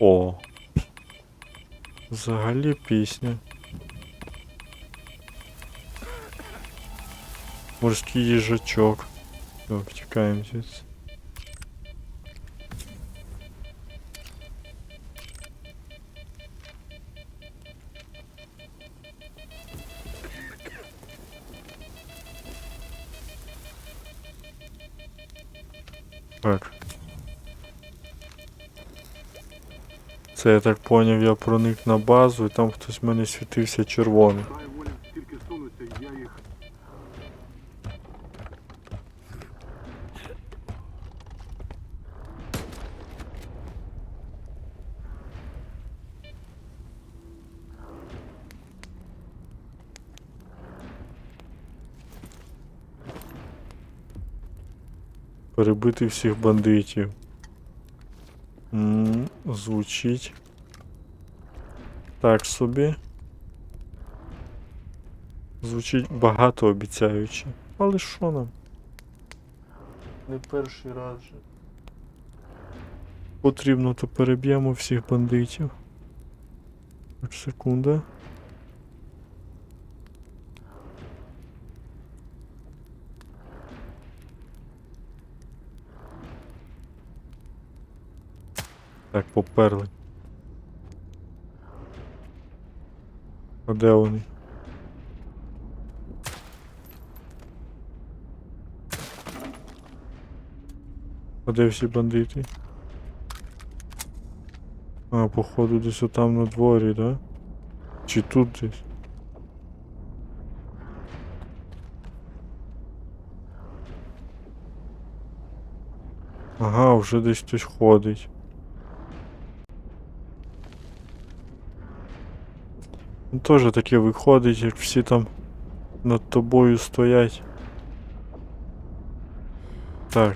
О. Взагалі пісня. Морський їжачок. Так, втікаємо звідси. Так. Це я так поняв, я проник на базу і там хтось в мене світився їх. Перебити всіх бандитів. м звучить. Так собі. Звучить багато обіцяюче. Але що нам? Не перший раз же. Потрібно, то переб'ємо всіх бандитів. Так, секунда. Так, поперли. А де вони? А де всі бандити? А, походу десь отам на дворі, да? Чи тут десь? Ага, вже десь хтось ходить. Ну, Тоже таке виходить, як всі там над тобою стоять. Так.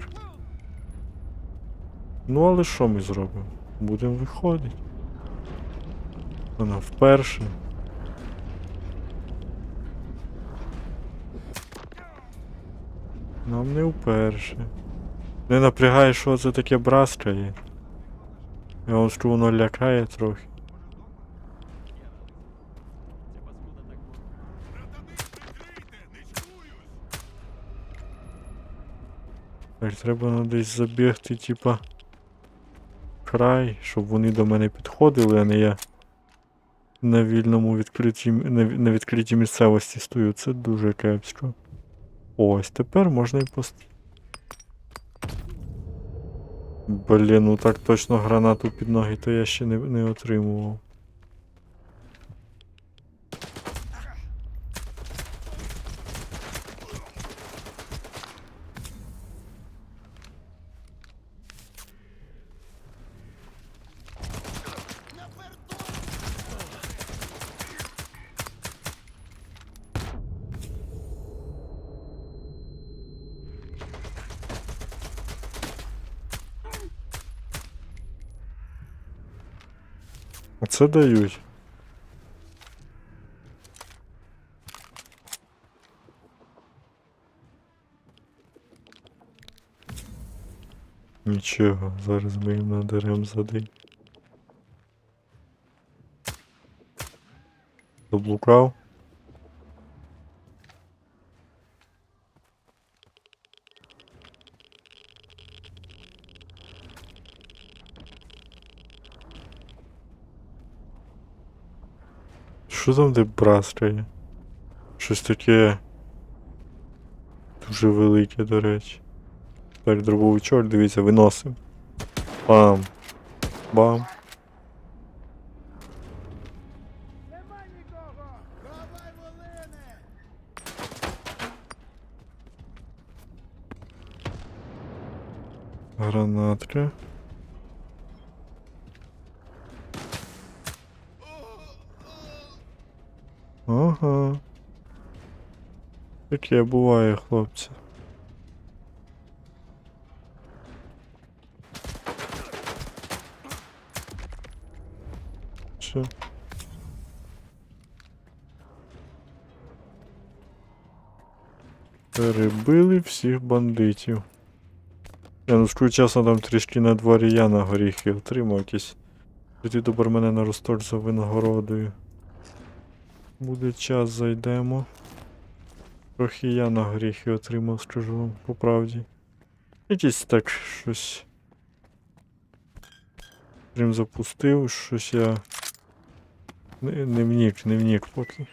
Ну, але що ми зробимо? Будемо виходити. Вона вперше. Нам не вперше. Не напрягає, що це таке браскає. Я вам скажу, воно лякає трохи. Так, треба десь забігти, типа. Край, щоб вони до мене підходили, а не я на вільному відкритій, на відкритій місцевості стою. Це дуже кепсько. Ось, тепер можна і пост. Блін, ну так точно гранату під ноги, то я ще не, не отримував. Оце дають. Нічого, зараз ми їм надерем за день. Заблукав? Що там де браскає? Щось таке. Дуже велике, до речі. Так, дробовичок, дивіться, виносим. Бам. Бам. Гранатка. Ага. Таке буває, хлопці. Все. Перебили всіх бандитів. Я ну чесно, там трішки на дворі я на горіхи отримав якісь Йти до бармена на Ростоль винагородою. Буде час, зайдемо. Трохи я на гріхи отримав, скажу вам по правді. Якісь так щось. Стрім запустив, щось я. Не, не внік, не внік поки.